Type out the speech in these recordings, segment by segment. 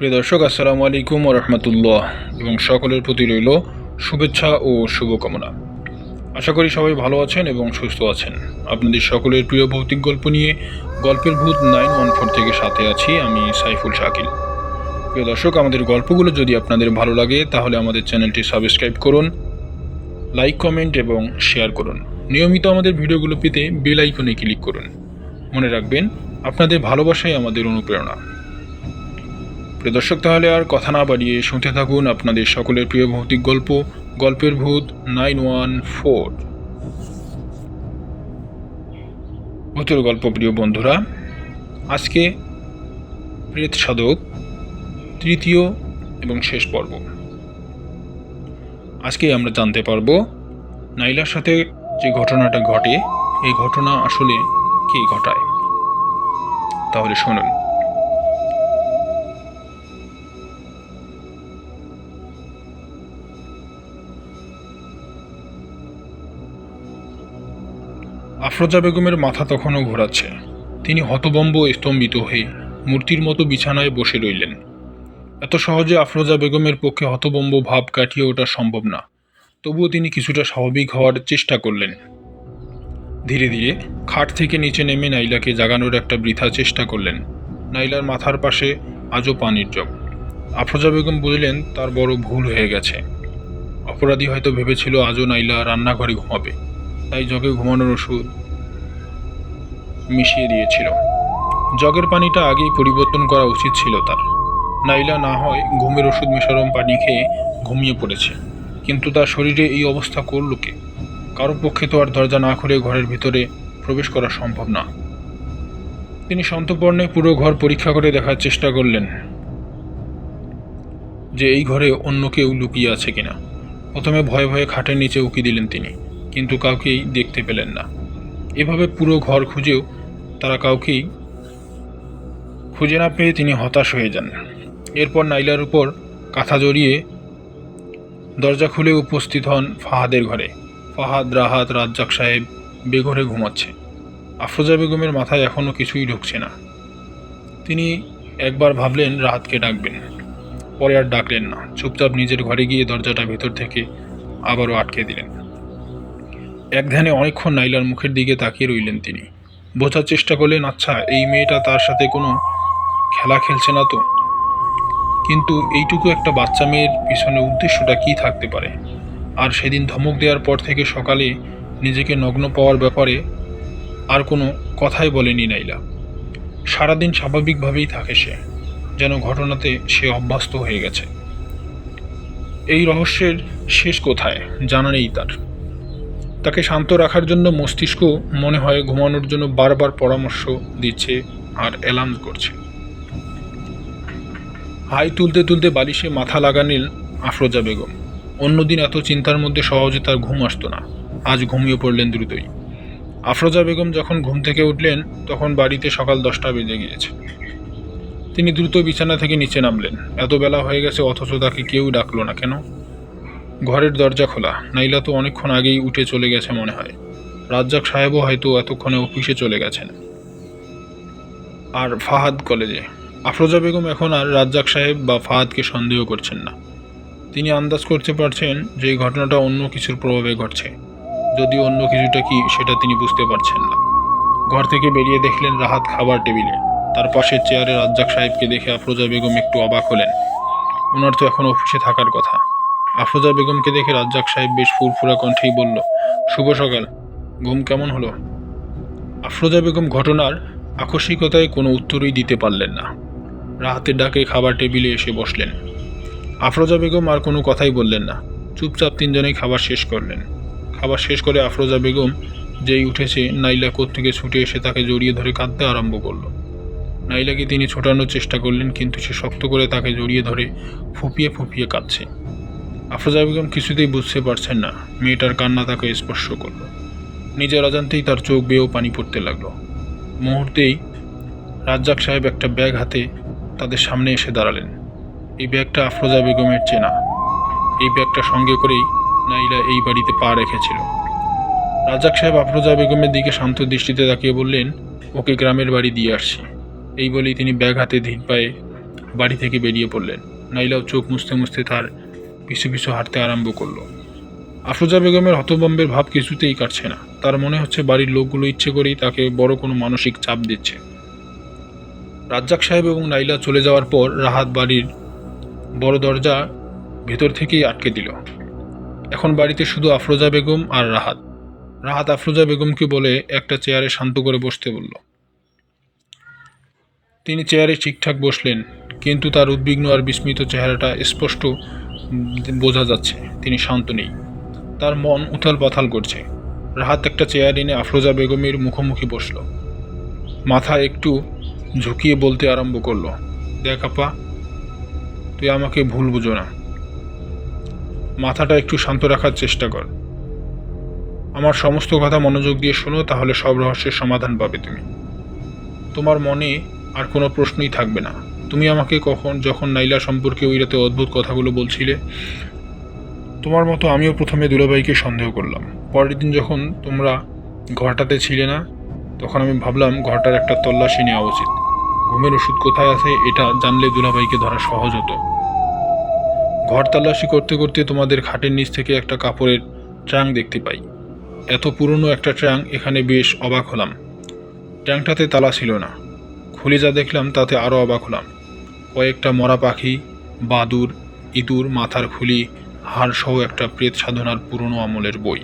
প্রিয় দর্শক, আসসালামু আলাইকুম রহমতুল্লাহ। এবং সকলের প্রতি রইল শুভেচ্ছা ও শুভকামনা। আশা করি সবাই ভালো আছেন এবং সুস্থ আছেন। আপনাদের সকলের প্রিয় ভৌতিক গল্প নিয়ে গল্পের ভূত নাইন ওয়ান ফোর থেকে সাথে আছি আমি সাইফুল শাকিল। প্রিয় দর্শক, আমাদের গল্পগুলো যদি আপনাদের ভালো লাগে, তাহলে আমাদের চ্যানেলটি সাবস্ক্রাইব করুন, লাইক, কমেন্ট এবং শেয়ার করুন। নিয়মিত আমাদের ভিডিওগুলো পেতে বেল আইকনে ক্লিক করুন। মনে রাখবেন, আপনাদের ভালোবাসাই আমাদের অনুপ্রেরণা। প্রিয় দর্শক, তাহলে আর কথা না বাড়িয়ে শুনতে থাকুন আপনাদের সকলের প্রিয় ভৌতিক গল্প, গল্পের ভূত নাইন ওয়ান ফোর। ভূতের গল্প, প্রিয় বন্ধুরা, আজকে প্রেত সাধক, তৃতীয় এবং শেষ পর্ব। আজকে আমরা জানতে পারব নাইলার সাথে যে ঘটনাটা ঘটে, এই ঘটনা আসলে কে ঘটায়। তাহলে শুনুন। আফরোজা বেগমের মাথা তখনও ঘোরাচ্ছে। তিনি হতবম্ব স্তম্ভিত হয়ে মূর্তির মতো বিছানায় বসে রইলেন। এত সহজে আফরোজা বেগমের পক্ষে হতবম্ব ভাব কাটিয়ে ওঠা সম্ভব না। তবুও তিনি কিছুটা স্বাভাবিক হওয়ার চেষ্টা করলেন। ধীরে ধীরে খাট থেকে নিচে নেমে নাইলাকে জাগানোর একটা বৃথা চেষ্টা করলেন। নাইলার মাথার পাশে আজও পানির জগ আফরোজা বেগম বুঝলেন তার বড় ভুল হয়ে গেছে। অপরাধী হয়তো ভেবেছিল আজও নাইলা রান্নাঘরে ঘুমাবে, তাই জগে ঘুমানোর ওষুধ মিশিয়ে দিয়েছিল। জগের পানিটা আগেই পরিবর্তন করা উচিত ছিল তার। নাইলা না হয় ঘুমের ওষুধ মেশারম পানি খেয়ে ঘুমিয়ে পড়েছে। কিন্তু তার শরীরে এই অবস্থা করল কে? কারও পক্ষে তো আর দরজা না খুলে ঘরের ভিতরে প্রবেশ করা সম্ভব না। তিনি সন্তপর্ণে পুরো ঘর পরীক্ষা করে দেখার চেষ্টা করলেন যে এই ঘরে অন্য কেউ লুকিয়ে আছে কিনা। প্রথমে ভয়ে ভয়ে খাটের নিচে উকি দিলেন তিনি, কিন্তু কাউকেই দেখতে পেলেন না। এভাবে পুরো ঘর খুঁজেও তারা কাউকেই খুঁজে না পেয়ে তিনি হতাশ হয়ে যান। এরপর নাইলার উপর কাঁথা জড়িয়ে দরজা খুলে উপস্থিত হন ফাহাদের ঘরে। ফাহাদ, রাহাত, রাজ্জাক সাহেব বেঘরে ঘুমাচ্ছে। আফরোজা বেগমের মাথায় এখনও কিছুই ঢুকছে না। তিনি একবার ভাবলেন, রাহাতকে ডাকবেন। পরে আর ডাকলেন না। চুপচাপ নিজের ঘরে গিয়ে দরজাটা ভেতর থেকে আবারও আটকে দিলেন। এক ধ্যানে অনেকক্ষণ নাইলার মুখের দিকে তাকিয়ে রইলেন তিনি। বোঝার চেষ্টা করলেন আচ্ছা এই মেয়েটা তার সাথে কোনো খেলা খেলছে না তো? কিন্তু এইটুকু একটা বাচ্চা মেয়ের পিছনে উদ্দেশ্যটা কি থাকতে পারে? আর সেদিন ধমক দেওয়ার পর থেকে সকালে নিজেকে নগ্ন পাওয়ার ব্যাপারে আর কোনো কথাই বলেনি নাইলা। সারাদিন স্বাভাবিকভাবেই থাকে সে, যেন ঘটনাতে সে অভ্যস্ত হয়ে গেছে। এই রহস্যের শেষ কোথায় জানা নেই তার। তাকে শান্ত রাখার জন্য মস্তিষ্ক মনে হয় ঘুমানোর জন্য বারবার পরামর্শ দিচ্ছে আর অ্যালার্ম করছে। হাই তুলতে তুলতে বালিশে মাথা লাগানিল আফরোজা বেগম। অন্যদিন এত চিন্তার মধ্যে সহজে তার ঘুম আসতো না। আজ ঘুমিয়ে পড়লেন দ্রুতই। আফরোজা বেগম যখন ঘুম থেকে উঠলেন, তখন বাড়িতে সকাল দশটা বেজে গিয়েছে। তিনি দ্রুত বিছানা থেকে নিচে নামলেন। এত বেলা হয়ে গেছে, অথচ তাকে কেউ ডাকলো না কেন? ঘরের দরজা খোলা। নাইলা তো অনেকক্ষণ আগেই উঠে চলে গেছে মনে হয়। রাজ্জাক সাহেবও হয়তো এতক্ষণে অফিসে চলে গেছেন। আর ফাহাদ কলেজে। আফরোজা বেগম এখন আর রাজ্জাক সাহেব বা ফাহাদকে সন্দেহ করছেন না। তিনি আন্দাজ করতে পারছেন যে এই ঘটনাটা অন্য কিছুর প্রভাবে ঘটছে। যদি অন্য কিছুটা কি সেটা তিনি বুঝতে পারছেন না। ঘর থেকে বেরিয়ে দেখলেন রাহাত খাবার টেবিলে। তার পাশের চেয়ারে রাজ্জাক সাহেবকে দেখে আফরোজা বেগম একটু অবাক হলেন। ওনার তো এখন অফিসে থাকার কথা। আফরোজা বেগমকে দেখে রাজ্জাক সাহেব বেশ ফুরফুরা কণ্ঠেই বলল, শুভ সকাল। ঘুম কেমন হলো? আফরোজা বেগম ঘটনার আকস্মিকতায় কোনো উত্তরই দিতে পারলেন না। রাহাতের ডাকে খাবার টেবিলে এসে বসলেন। আফরোজা বেগম আর কোনো কথাই বললেন না। চুপচাপ তিনজনেই খাবার শেষ করলেন। খাবার শেষ করে আফরোজা বেগম যেই উঠেছে, নাইলা থেকে ছুটে এসে তাকে জড়িয়ে ধরে কাঁদতে আরম্ভ করল। নাইলাকে তিনি ছোটানোর চেষ্টা করলেন, কিন্তু সে শক্ত করে তাকে জড়িয়ে ধরে ফুপিয়ে ফুপিয়ে কাঁদছে। আফরোজা বেগম কিছুতেই বুঝতে পারছেন না। মেয়েটার কান্না তাকে স্পর্শ করল। নিজের অজান্তেই তার চোখ বেয়েও পানি পড়তে লাগল। মুহূর্তেই রাজ্জাক সাহেব একটা ব্যাগ হাতে তাদের সামনে এসে দাঁড়ালেন। এই ব্যাগটা আফরোজা বেগমের চেনা। এই ব্যাগটা সঙ্গে করেই নাইলা এই বাড়িতে পা রেখেছিল। রাজ্জাক সাহেব আফরোজা বেগমের দিকে শান্ত দৃষ্টিতে তাকিয়ে বললেন, ওকে গ্রামের বাড়ি দিয়ে আসছি। এই বলেই তিনি ব্যাগ হাতে ধীর পায়ে বাড়ি থেকে বেরিয়ে পড়লেন। নাইলাও চোখ মুছতে মুছতে তার পিছু পিছু হাঁটতে আরম্ভ করল। আফরোজা বেগমের হতবম্বের ভাব কিছুতেই কাটছে না। তার মনে হচ্ছে বাড়ির লোকগুলো ইচ্ছে করেই তাকে বড় কোনো মানসিক চাপ দিচ্ছে। রাজ্জাক সাহেব এবং নাইলা চলে যাওয়ার পর রাহাত বাড়ির বড় দরজা ভেতর থেকেই আটকে দিল। এখন বাড়িতে শুধু আফরোজা বেগম আর রাহাত। রাহাত আফরোজা বেগমকে বলে একটা চেয়ারে শান্ত করে বসতে বলল। তিনি চেয়ারে ঠিকঠাক বসলেন, কিন্তু তার উদ্বিগ্ন আর বিস্মিত চেহারাটা স্পষ্ট বোঝা যাচ্ছে, তিনি শান্ত নেই। তার মন উথাল পাথাল করছে। রাহাত একটা চেয়ার এনে আফরোজা বেগমের মুখোমুখি বসল। মাথা একটু ঝুঁকিয়ে বলতে আরম্ভ করল, দেখ আপা, তুই আমাকে ভুল বুঝো না। মাথাটা একটু শান্ত রাখার চেষ্টা কর। আমার সমস্ত কথা মনোযোগ দিয়ে শোনো, তাহলে সব রহস্যের সমাধান পাবে তুমি। তোমার মনে আর কোনো প্রশ্নই থাকবে না। তুমি আমাকে কখন, যখন নাইলা সম্পর্কে ওই রাতে অদ্ভুত কথাগুলো বলছিলে, তোমার মতো আমিও প্রথমে দুলাভাইকে সন্দেহ করলাম। পরের দিন যখন তোমরা ঘরটাতে ছিলে না, তখন আমি ভাবলাম ঘরটার একটা তল্লাশি নেওয়া উচিত। ঘুমের ওষুধ কোথায় আছে এটা জানলে দুলাভাইকে ধরা সহজ হতো। ঘর তল্লাশি করতে করতে তোমাদের খাটের নিচ থেকে একটা কাপড়ের ট্রাং দেখতে পাই। এত পুরনো একটা ট্রাং এখানে বেশ অবাক হলাম। ট্রাংটাতে তালা ছিল না। খুলে যা দেখলাম তাতে আরও অবাক হলাম। কয়েকটা মরা পাখি, বাদুর, ইঁদুর মাথার খুলি, হাড়সহ একটা প্রেত সাধনার পুরনো আমলের বই।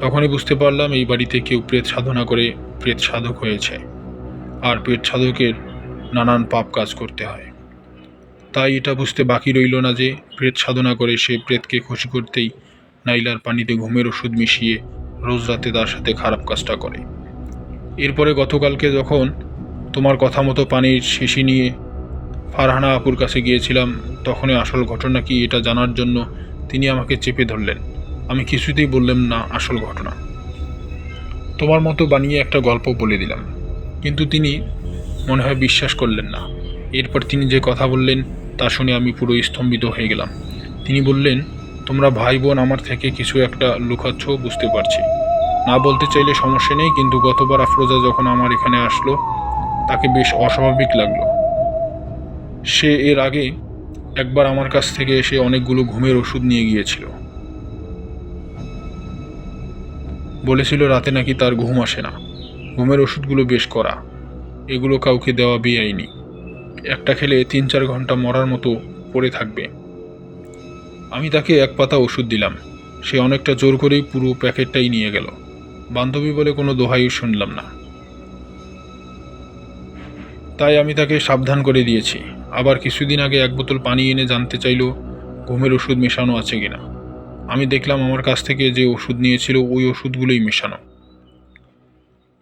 তখনই বুঝতে পারলাম এই বাড়িতে কেউ প্রেত সাধনা করে প্রেত সাধক হয়েছে আর প্রেত সাধকের নানান পাপ কাজ করতে হয়। তাই এটা বুঝতে বাকি রইল না যে প্রেত সাধনা করে সে প্রেতকে খুশি করতেই নাইলার পানিতে ঘুমের ওষুধ মিশিয়ে রোজ রাতে তার সাথে খারাপ কাজটা করে। এরপরে গতকালকে যখন তোমার কথা মতো পানির শিশি নিয়ে ফারহানা আপুর কাছে গিয়েছিলাম, তখনই আসল ঘটনা কি এটা জানার জন্য তিনি আমাকে চেপে ধরলেন। আমি কিছুতেই বললাম না, আসল ঘটনা। তোমার মতো বানিয়ে একটা গল্প বলে দিলাম। কিন্তু তিনি মনে হয় বিশ্বাস করলেন না। এরপর তিনি যে কথা বললেন, তা শুনে আমি পুরো স্তম্ভিত হয়ে গেলাম। তিনি বললেন, তোমরা ভাই বোন আমার থেকে কিছু একটা লুকাচ্ছ, বুঝতে পারছি। না বলতে চাইলে সমস্যা নেই, কিন্তু গতবার আফরোজা যখন আমার এখানে আসলো, তাকে বেশ অস্বাভাবিক লাগল। সে এর আগে একবার আমার কাছ থেকে এসে অনেকগুলো ঘুমের ওষুধ নিয়ে গিয়েছিল। বলেছিল রাতে নাকি তার ঘুম আসে না। ঘুমের ওষুধগুলো বেশ করা এগুলো কাউকে দেওয়া বেআইনি। একটা খেলে তিন চার ঘণ্টা মরার মতো পড়ে থাকবে। আমি তাকে এক পাতা ওষুধ দিলাম। সে অনেকটা জোর করেই পুরো প্যাকেটটাই নিয়ে গেল। বান্ধবী বলে কোনো দোহাই শুনলাম না। তাই আমি তাকে সাবধান করে দিয়েছি। আবার কিছুদিন আগে এক বোতল পানি এনে জানতে চাইলো, ঘুমের ওষুধ মেশানো আছে কিনা। আমি দেখলাম আমার কাছ থেকে যে ওষুধ নিয়েছিল, ওই ওষুধগুলোই মেশানো।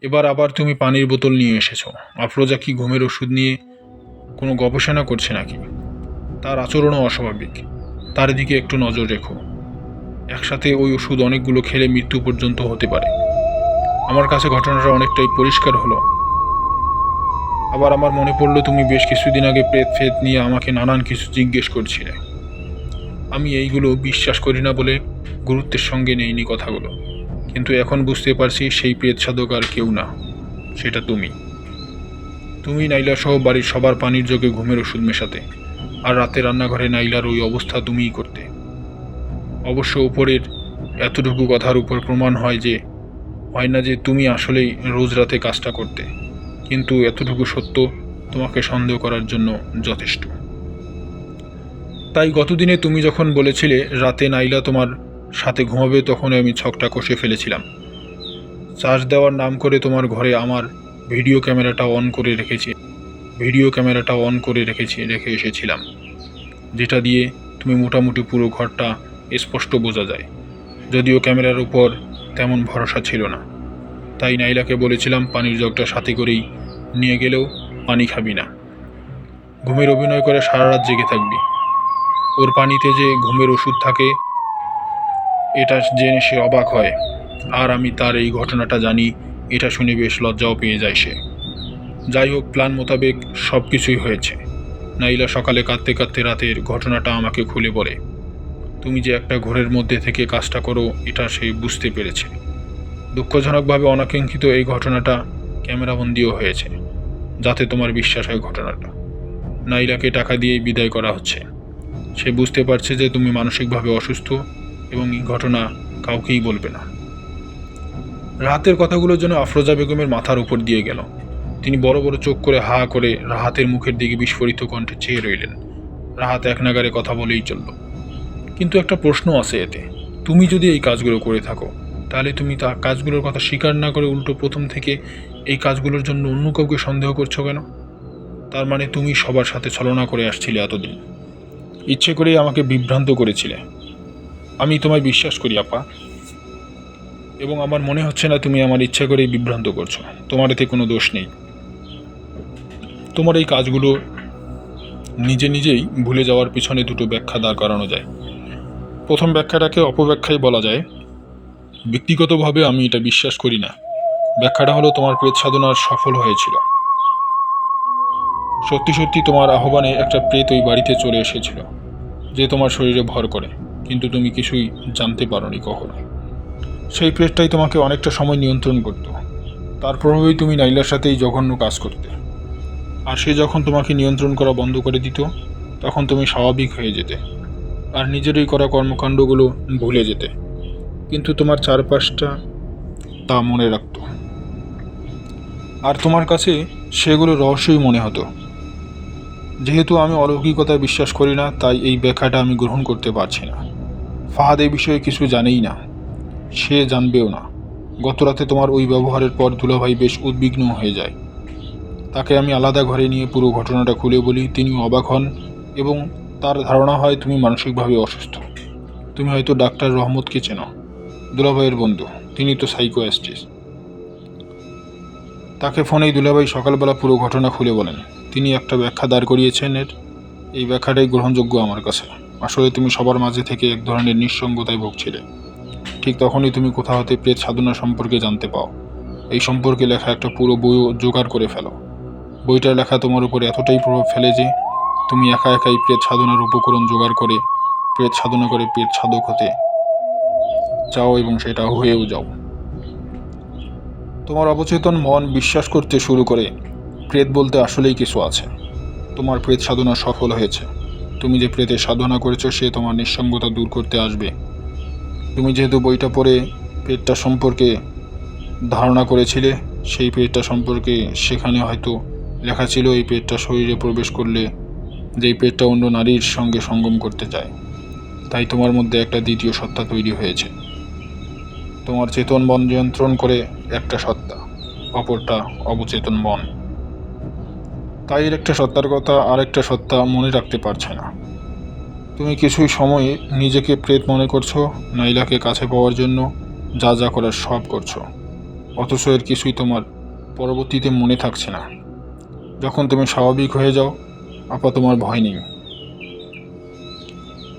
এবার আবার তুমি পানির বোতল নিয়ে এসেছ। আফরোজা কি ঘুমের ওষুধ নিয়ে কোনো গবেষণা করছে নাকি? তার আচরণও অস্বাভাবিক। তার দিকে একটু নজর রেখো। একসাথে ওই ওষুধ অনেকগুলো খেলে মৃত্যু পর্যন্ত হতে পারে। আমার কাছে ঘটনাটা অনেকটাই পরিষ্কার হলো। আবার আমার মনে পড়ল তুমি বেশ কিছুদিন আগে প্রেত ফেত নিয়ে আমাকে নানান কিছু জিজ্ঞেস করছিলে। আমি এইগুলো বিশ্বাস করি না বলে গুরুত্বের সঙ্গে নেইনি কথাগুলো। কিন্তু এখন বুঝতে পারছি সেই প্রেত সাধক আর কেউ না, সেটা তুমি। তুমি নাইলা সহ বাড়ির সবার পানির যোগে ঘুমের ওষুধ মেশাতে, আর রাতে রান্নাঘরে নাইলার ওই অবস্থা তুমিই করতে। অবশ্য উপরের এতটুকু কথার উপর প্রমাণ হয় যে, হয় না যে তুমি আসলেই রোজ রাতে কাজটা করতে। কিন্তু এতটুকু সত্য তোমাকে সন্দেহ করার জন্য যথেষ্ট। তাই গতদিনে তুমি যখন বলেছিলে রাতে নাইলা তোমার সাথে ঘুমাবে তখন আমি ছকটা কষে ফেলেছিলাম। চার্জ দেওয়ার নাম করে তোমার ঘরে আমার ভিডিও ক্যামেরাটা অন করে রেখেছি, ভিডিও ক্যামেরাটা অন করে রেখেছি, রেখে এসেছিলাম, যেটা দিয়ে তুমি মোটামুটি পুরো ঘরটা স্পষ্ট বোঝা যায়। যদিও ক্যামেরার উপর তেমন ভরসা ছিল না। তাই নাইলাকে বলেছিলাম, পানির জগটা সাথে করেই নিয়ে গেলেও পানি খাবি না। ঘুমের অভিনয় করে সারা রাত জেগে থাকবি। ওর পানিতে যে ঘুমের ওষুধ থাকে, এটা জেনে সে অবাক হয়। আর আমি তার এই ঘটনাটা জানি, এটা শুনে বেশ লজ্জাও পেয়ে যায় সে। যাই হোক, প্ল্যান মোতাবেক সব কিছুই হয়েছে। নাইলা সকালে কাঁদতে কাঁদতে রাতের ঘটনাটা আমাকে খুলে বলে, তুমি যে একটা ঘোরের মধ্যে থেকে কাজটা করো, এটা সে বুঝতে পেরেছে। দুঃখজনকভাবে অনাকাঙ্ক্ষিত এই ঘটনাটা ক্যামেরাবন্দিও হয়েছে, যাতে তোমার বিশ্বাস হয় ঘটনাটা। নাইলাকে টাকা দিয়েই বিদায় করা হচ্ছে। সে বুঝতে পারছে যে তুমি মানসিকভাবে অসুস্থ এবং এই ঘটনা কাউকেই বলবে না। রাহাতের কথাগুলো যেন আফরোজা বেগমের মাথার উপর দিয়ে গেল। তিনি বড় বড় চোখ করে হা করে রাহাতের মুখের দিকে বিস্ফোরিত কণ্ঠে চেয়ে রইলেন। রাহাত এক নাগারে কথা বলেই চলল। কিন্তু একটা প্রশ্ন আছে এতে। তুমি যদি এই কাজগুলো করে থাকো তাহলে তুমি তা কাজগুলোর কথা স্বীকার না করে উল্টো প্রথম থেকে এই কাজগুলোর জন্য অন্য কাউকে সন্দেহ করছ কেন? তার মানে তুমি সবার সাথে ছলনা করে আসছিলে এতদিন। ইচ্ছে করেই আমাকে বিভ্রান্ত করেছিলে। আমি তোমায় বিশ্বাস করি, আপা। এবং আমার মনে হচ্ছে না তুমি আমার ইচ্ছে করেই বিভ্রান্ত করছ। তোমার এতে কোনো দোষ নেই। তোমার এই কাজগুলো নিজে নিজেই ভুলে যাওয়ার পিছনে দুটো ব্যাখ্যা দাঁড় করানো যায়। প্রথম ব্যাখ্যাটাকে অপব্যাখ্যাই বলা যায় ব্যক্তিগতভাবে আমি এটা বিশ্বাস করি না। ব্যাখ্যাটা হলো তোমার প্রেত সাধনার সফল হয়েছিল। সত্যি সত্যি তোমার আহ্বানে একটা প্রেত ওই বাড়িতে চলে এসেছিল, যে তোমার শরীরে ভর করে, কিন্তু তুমি কিছুই জানতে পারোনি কখনো। সেই প্রেতটাই তোমাকে অনেকটা সময় নিয়ন্ত্রণ করত। তার প্রভাবেই তুমি নাইলার সাথেই জঘন্য কাজ করতে। আর সে যখন তোমাকে নিয়ন্ত্রণ করা বন্ধ করে দিত, তখন তুমি স্বাভাবিক হয়ে যেতে। আর নিজেরই করা কর্মকাণ্ডগুলো ভুলে যেতে। কিন্তু তোমার চারপাশটা তা মনে রাখত। আর তোমার কাছে সেগুলো রহস্যই মনে হতো। যেহেতু আমি অলৌকিকতায় বিশ্বাস করি না, তাই এই ব্যাখ্যাটা আমি গ্রহণ করতে পারছি না। ফাহাদ এই বিষয়ে কিছু জানেই না। সে জানবেও না। গতরাতে তোমার ওই ব্যবহারের পর দুলাভাই বেশ উদ্বিগ্ন হয়ে যায়। তাকে আমি আলাদা ঘরে নিয়ে পুরো ঘটনাটা খুলে বলি তিনি অবাক হন এবং তার ধারণা হয় তুমি মানসিকভাবে অসুস্থ। তুমি হয়তো ডাক্তার রহমতকে চেনো। দুলাভাইয়ের বন্ধু, তিনি তো সাইকোয়াস্টিস্ট তাকে ফোনেই দুলাভাই সকালবেলা পুরো ঘটনা খুলে বলেন। তিনি একটা ব্যাখ্যা দাঁড় করিয়েছেন এর। এই ব্যাখ্যাটাই গ্রহণযোগ্য আমার কাছে। আসলে তুমি সবার মাঝে থেকে এক ধরনের নিঃসঙ্গতায় ভুগছিলে। ঠিক তখনই তুমি কোথা হতে প্রেত সাধনা সম্পর্কে জানতে পাও। এই সম্পর্কে লেখা একটা পুরো বইও জোগাড় করে ফেলো। বইটার লেখা তোমার উপর এতটাই প্রভাব ফেলে যে, তুমি একা একাই প্রেত সাধনার উপকরণ জোগাড় করে, প্রেত সাধনা করে প্রেত সাধক হতে চাও এবং সেটা হয়েও যাও। তোমার অবচেতন মন বিশ্বাস করতে শুরু করে। প্রেত বলতে আসলেই কিছু আছে। তোমার প্রেত সাধনা সফল হয়েছে। তুমি যে প্রেতের সাধনা করেছ, সে তোমার নিঃসঙ্গতা দূর করতে আসবে। তুমি যেহেতু বইটা পড়ে পেটটা সম্পর্কে ধারণা করেছিলে, সেই পেটটা সম্পর্কে সেখানে হয়তো লেখা ছিল, এই পেটটা শরীরে প্রবেশ করলে যেই পেটটা অন্য নারীর সঙ্গে সঙ্গম করতে চায়। তাই তোমার মধ্যে একটা দ্বিতীয় সত্তা তৈরি হয়েছে। তোমার চেতন মন নিয়ন্ত্রণ করে একটা সত্তা, অপরটা অবচেতন মন তাই এর একটা সত্তার কথা আর একটা সত্তা মনে রাখতে পারছে না। তুমি কিছুই সময়ে নিজেকে প্রেত মনে করছ, নাইলাকে কাছে পাওয়ার জন্য যা যা করার সব করছ। অথচ এর কিছুই তোমার পরবর্তীতে মনে থাকছে না। যখন তুমি স্বাভাবিক হয়ে যাও, আপা তোমার ভয় নেই।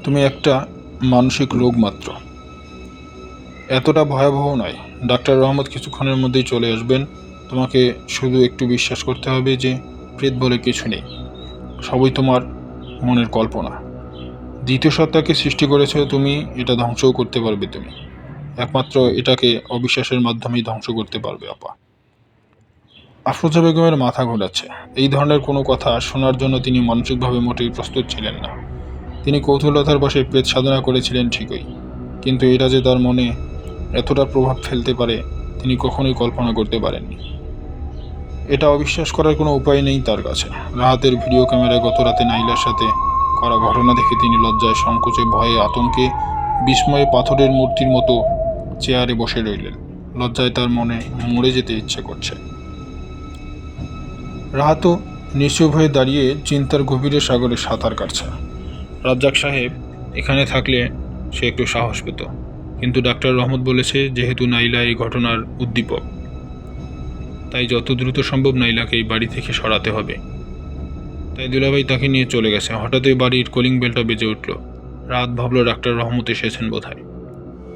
তুমি একটা মানসিক রোগ মাত্র। এতটা ভয়াবহ নয়। ডাক্তার রহমত কিছুক্ষণের মধ্যেই চলে আসবেন। তোমাকে শুধু একটু বিশ্বাস করতে হবে যে প্রেত বলে কিছু নেই। সবই তোমার মনের কল্পনা। দ্বিতীয় সত্তাকে সৃষ্টি করেছ তুমি, এটা ধ্বংসও করতে পারবে তুমি। একমাত্র এটাকে অবিশ্বাসের মাধ্যমেই ধ্বংস করতে পারবে, আপা। আফরোজা বেগমের মাথা ঘোরাচ্ছে। এই ধরনের কোনো কথা শোনার জন্য তিনি মানসিকভাবে মোটেই প্রস্তুত ছিলেন না। তিনি কৌতূহলতার বসে প্রেত সাধনা করেছিলেন ঠিকই। কিন্তু এটা যে তার মনে এতটা প্রভাব ফেলতে পারে, তিনি কখনোই কল্পনা করতে পারেননি। এটা অবিশ্বাস করার কোনো উপায় নেই তার কাছে। রাহাতের ভিডিও ক্যামেরায় গত রাতে নাইলার সাথে করা ঘটনা দেখে তিনি লজ্জায় সংকোচে ভয়ে আতঙ্কে বিস্ময়ে পাথরের মূর্তির মতো চেয়ারে বসে রইলেন। লজ্জায় তার মনে মরে যেতে ইচ্ছে করছে। রাহাতও নিশ্চুপ হয়ে দাঁড়িয়ে চিন্তার গভীরে সাগরে সাঁতার কাটছে। রাজ্জাক সাহেব, এখানে থাকলে সে একটু সাহস পেত। কিন্তু ডাক্তার রহমত বলেছে, যেহেতু নাইলা এই ঘটনার উদ্দীপক। তাই যত দ্রুত সম্ভব নাইলাকে এই বাড়ি থেকে সরাতে হবে। তাই দুলাভাই তাকে নিয়ে চলে গেছে। হঠাৎই বাড়ির কলিং বেলটা বেজে উঠল। রাত ভাবলো ডাক্তার রহমত এসেছেন বোধহয়।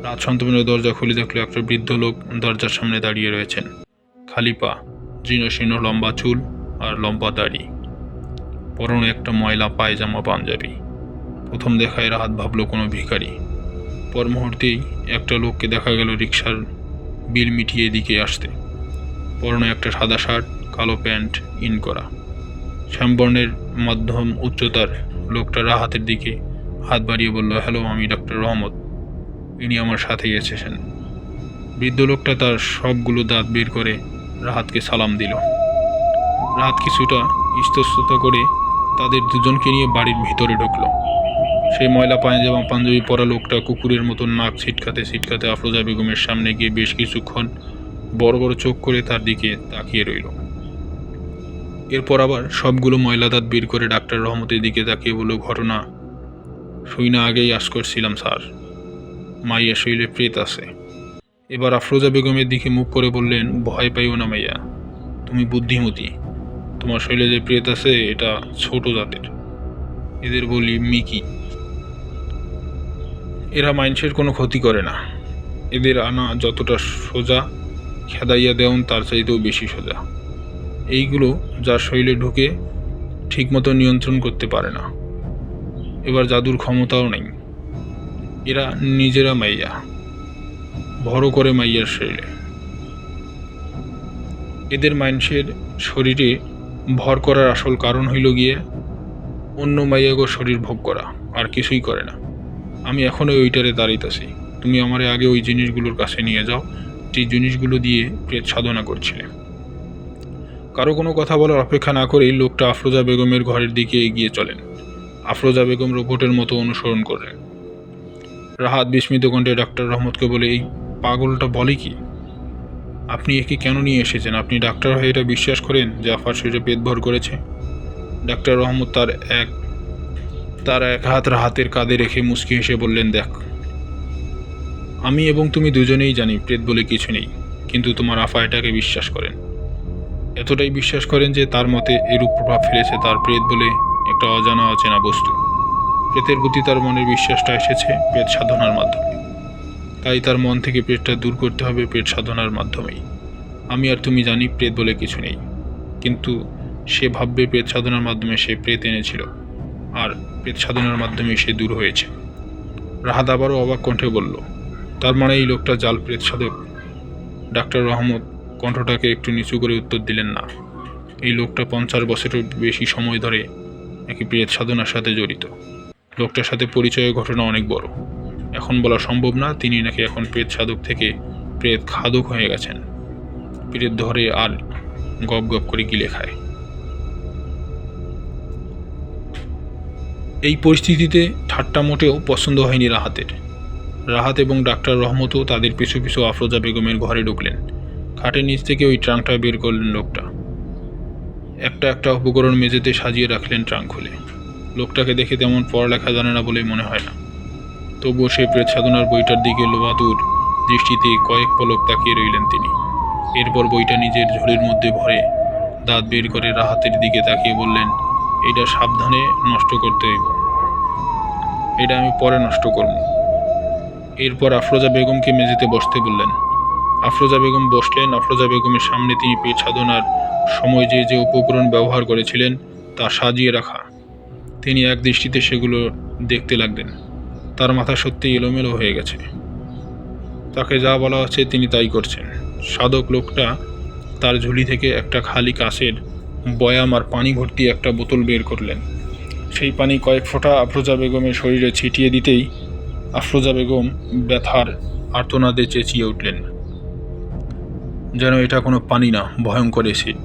রাত সন্তমের দরজা খুলে দেখল একটা বৃদ্ধ লোক দরজার সামনে দাঁড়িয়ে রয়েছেন। খালি পা জীর্ণশীর্ণ লম্বা চুল আর লম্বা দাড়ি। পরনে একটা ময়লা পায়জামা পাঞ্জাবি। প্রথম দেখায় রাহাত ভাবলো কোনো ভিখারি। পর মুহূর্তেই একটা লোককে দেখা গেল রিক্সার বিল মিটিয়ে এদিকে আসতে। পরনে একটা সাদা শার্ট, কালো প্যান্ট, ইন করা। শ্যামবর্ণের মধ্যম উচ্চতার লোকটা রাহাতের দিকে হাত বাড়িয়ে বলল, হ্যালো, আমি ডক্টর রহমত। ইনি আমার সাথে এসেছেন। বৃদ্ধ লোকটা তার সবগুলো দাঁত বের করে রাহাতকে সালাম দিল। রাহাত কিছুটা ইস্তস্তত করে তাদের দুজনকে নিয়ে বাড়ির ভিতরে ঢুকলো। সেই ময়লা পায়জামা পাঞ্জাবি পরা লোকটা কুকুরের মতন নাক ছিটকাতে ছিটকাতে আফরোজা বেগমের সামনে গিয়ে বেশ কিছুক্ষণ বড় বড় চোখ করে তার দিকে তাকিয়ে রইল। এরপর আবার সবগুলো ময়লা দাঁত বের করে ডাক্তার রহমতের দিকে তাকিয়ে বলল, ঘটনা? শুই না আগেই আশ করছিলাম স্যার। মাইয়া শৈলে প্রেত আছে। এবার আফরোজা বেগমের দিকে মুখ করে বললেন, ভয় পাইও না মাইয়া, তুমি বুদ্ধিমতী। তোমার শৈলে যে প্রেত আছে, এটা ছোট জাতের। এদের বলি মিকি। এরা মানুষের কোনো ক্ষতি করে না। এদের আনা যতটা সোজা, খেদাইয়া দেওন তার চাইতেও বেশি সোজা। এইগুলো যার শরীরে ঢুকে ঠিকমতো নিয়ন্ত্রণ করতে পারে না। এবার জাদুর ক্ষমতাও নেই। এরা নিজেরা মাইয়া ভরো করে মাইয়ার শরীরে। এদের মানুষের শরীরে ভর করার আসল কারণ হইল গিয়ে অন্য মাইয়াগো শরীর ভোগ করা, আর কিছুই করে না। আমি এখনও ওইটারে দাঁড়াইতেছি। তুমি আমারে আগে ওই জিনিসগুলোর কাছে নিয়ে যাও যে জিনিসগুলো দিয়ে প্রেত সাধনা করছিলে। কারও কোনো কথা বলার অপেক্ষা না করেই লোকটা আফরোজা বেগমের ঘরের দিকে এগিয়ে চলেন। আফরোজা বেগম রোবটের মতো অনুসরণ করলেন। রাহাত বিস্মিত কণ্ঠে ডাক্তার রহমতকে বলে, এই পাগলটা বলে কি? আপনি একে কেন নিয়ে এসেছেন? আপনি ডাক্তার হয়ে এটা বিশ্বাস করেন যে আফার শরীরে পেট ভর করেছে? ডাক্তার রহমত তার এক তার এক হাত রাহাতের কাঁধে রেখে মুচকি হেসে বললেন, দেখ, আমি এবং তুমি দুজনেই জানি প্রেত বলে কিছু নেই, কিন্তু তোমার আফা এটাকে বিশ্বাস করেন। এতটাই বিশ্বাস করেন যে তার মতে এরূপ প্রভাব ফেলেছে তার প্রেত বলে একটা অজানা অচেনা বস্তু। প্রেতের প্রতি তার মনের বিশ্বাসটা এসেছে প্রেত সাধনার মাধ্যমে। তাই তার মন থেকে পেটটা দূর করতে হবে প্রেত সাধনার মাধ্যমেই। আমি আর তুমি জানি প্রেত বলে কিছু নেই, কিন্তু সে ভাববে প্রেত সাধনার মাধ্যমে সে প্রেত এনেছিল, আর প্রেত সাধনার মাধ্যমে সে দূর হয়েছে। রাহাত আবারও অবাক কণ্ঠে বলল, তার মানে এই লোকটা জাল প্রেত সাধক ডাক্তার রহমত কণ্ঠটাকে একটু নিচু করে উত্তর দিলেন না। এই লোকটা পঞ্চাশ বছরের বেশি সময় ধরে নাকি প্রেত সাধনার সাথে জড়িত। লোকটার সাথে পরিচয়ের ঘটনা অনেক বড়। এখন বলা সম্ভব না তিনি নাকি এখন প্রেত সাধক থেকে প্রেত খাদক হয়ে গেছেন। প্রেত ধরে আর গপ গপ করে গিলে খায়। এই পরিস্থিতিতে ঠাট্টা মোটেও পছন্দ হয়নি রাহাতের। রাহাত এবং ডাক্তার রহমতও তাদের পিছু পিছু আফরোজা বেগমের ঘরে ঢুকলেন। খাটের নিচ থেকে ওই ট্রাঙ্কটা বের করলেন লোকটা। একটা একটা উপকরণ মেঝেতে সাজিয়ে রাখলেন ট্রাঙ্ক খুলে। লোকটাকে দেখে তেমন পড়ালেখা জানে না বলে মনে হয় না। তবুও সে প্রেত সাধনার বইটার দিকে লোবাতুর দৃষ্টিতে কয়েক পলক তাকিয়ে রইলেন তিনি। এরপর বইটা নিজের ঝোলের মধ্যে ভরে দাঁত বের করে রাহাতের দিকে তাকিয়ে বললেন এটা সাবধানে নষ্ট করতে হইব। এটা আমি পরে নষ্ট করব। এরপর আফরোজা বেগমকে মেঝেতে বসতে বললেন। আফরোজা বেগম বসলেন। আফরোজা বেগমের সামনে তিনি পেট সাধনার সময় যে যে উপকরণ ব্যবহার করেছিলেন, তা সাজিয়ে রাখা। তিনি এক দৃষ্টিতে সেগুলো দেখতে লাগলেন। তার মাথা সত্যি এলোমেলো হয়ে গেছে। তাকে যা বলা হচ্ছে তিনি তাই করছেন। সাধক লোকটা তার ঝুলি থেকে একটা খালি কাঁচের বয়াম আর পানি ভর্তি একটা বোতল বের করলেন। সেই পানি কয়েক ফোঁটা আফরোজা বেগমের শরীরে ছিটিয়ে দিতেই আফরোজা বেগম ব্যথার আর্তনাদে চেঁচিয়ে উঠলেন। যেন এটা কোনো পানি না, ভয়ঙ্কর এসিড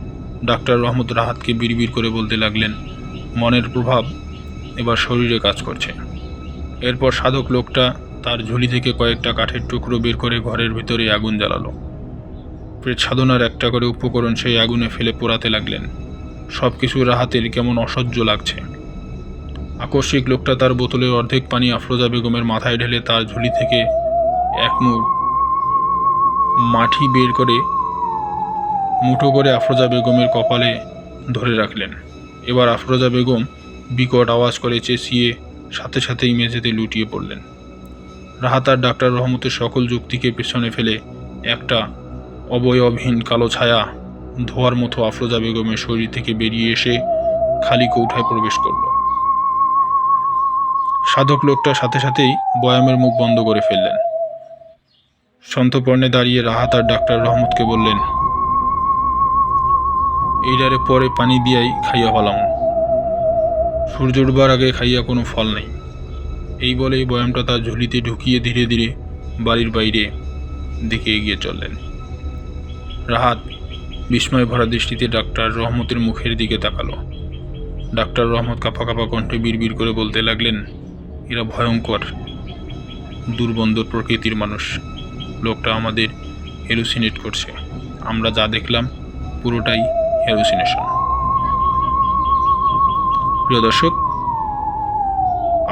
ডাক্তার রহমত রাহাতকে বিড়বিড় করে বলতে লাগলেন, মনের প্রভাব এবার শরীরে কাজ করছে। এরপর সাধক লোকটা তার ঝুলি থেকে কয়েকটা কাঠের টুকরো বের করে ঘরের ভিতরে আগুন জ্বালালো। প্রেত সাধনার একটা করে উপকরণ সেই আগুনে ফেলে পোড়াতে লাগলেন। সব কিছু রাহাতের কেমন অসহ্য লাগছে। আকস্মিক লোকটা তার বোতলে অর্ধেক পানি আফরোজা বেগমের মাথায় ঢেলে তার ঝুলি থেকে এক মুঠ মাটি বের করে মুঠো করে আফরোজা বেগমের কপালে ধরে রাখলেন। এবার আফরোজা বেগম বিকট আওয়াজ করে চেঁচিয়ে সাথে সাথেই মেঝেতে লুটিয়ে পড়লেন। রাহাত আর ডাক্তার রহমতের সকল যুক্তিকে পেছনে ফেলে একটা অবয়বহীন কালো ছায়া ধোয়ার মতো আফরোজা বেগমের শরীর থেকে বেরিয়ে এসে খালি কৌঠায় প্রবেশ করল। সাধক লোকটা সাথে সাথেই বয়ামের মুখ বন্ধ করে ফেললেন। সন্তপর্ণে দাঁড়িয়ে রাহাত আর ডাক্তার রহমতকে বললেন এইটারে পরে পানি দিয়াই খাইয়া হলাম। সূর্য উঠবার আগে খাইয়া কোনো ফল নেই। এই বলেই বয়ামটা তার ঝুলিতে ঢুকিয়ে ধীরে ধীরে বাড়ির বাইরে দিকে এগিয়ে চললেন। রাহাত বিস্ময় ভরা দৃষ্টিতে ডাক্তার রহমতের মুখের দিকে তাকালো। ডাক্তার রহমত কাপা কাপা কণ্ঠে বিড়বিড় করে বলতে লাগলেন, এরা ভয়ঙ্কর, দুর্বন্দর প্রকৃতির মানুষ। লোকটা আমাদের হেলুসিনেট করছে। আমরা যা দেখলাম, পুরোটাই হ্যালুসিনেশন প্রিয় দর্শক,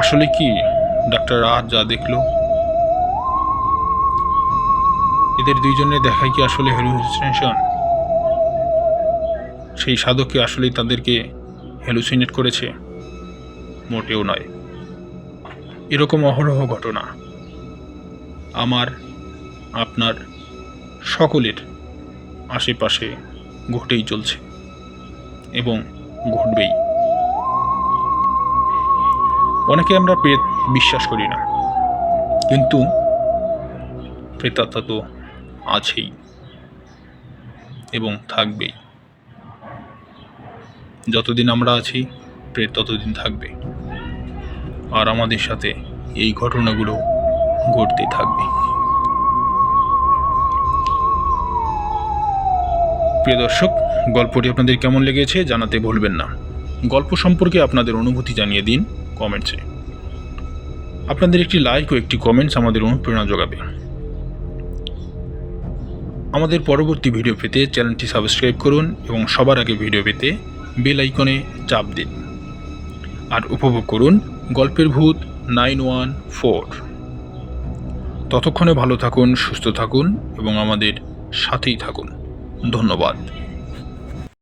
আসলে কি ডাক্তার রাহাত যা দেখল? এদের দুইজনের দেখায় কি আসলে হ্যালুসিনেশন সেই সাধক কি আসলেই তাদেরকে হ্যালুসিনেট করেছে। মোটেও নয়। এরকম অহরহ ঘটনা আমার, আপনার, সকলের আশেপাশে ঘটেই চলছে এবং ঘটবেই। অনেকে আমরা প্রেত বিশ্বাস করি না, কিন্তু প্রেতাত্মা তো আছেই এবং থাকবেই। যতদিন আমরা আছি প্রেত ততদিন থাকবে। আর আমাদের সাথে এই ঘটনাগুলো ঘটতে থাকবে। প্রিয় দর্শক, গল্পটি আপনাদের কেমন লেগেছে জানাতে ভুলবেন না। গল্প সম্পর্কে আপনাদের অনুভূতি জানিয়ে দিন কমেন্টসে আপনাদের একটি লাইক ও একটি কমেন্টস আমাদের অনুপ্রেরণা যোগাবে। আমাদের পরবর্তী ভিডিও পেতে চ্যানেলটি সাবস্ক্রাইব করুন এবং সবার আগে ভিডিও পেতে বেল আইকনে চাপ দিন। আর উপভোগ করুন গল্পের ভূত নাইন ওয়ান ফোর। ততক্ষণে ভালো থাকুন, সুস্থ থাকুন এবং আমাদের সাথেই থাকুন। ধন্যবাদ।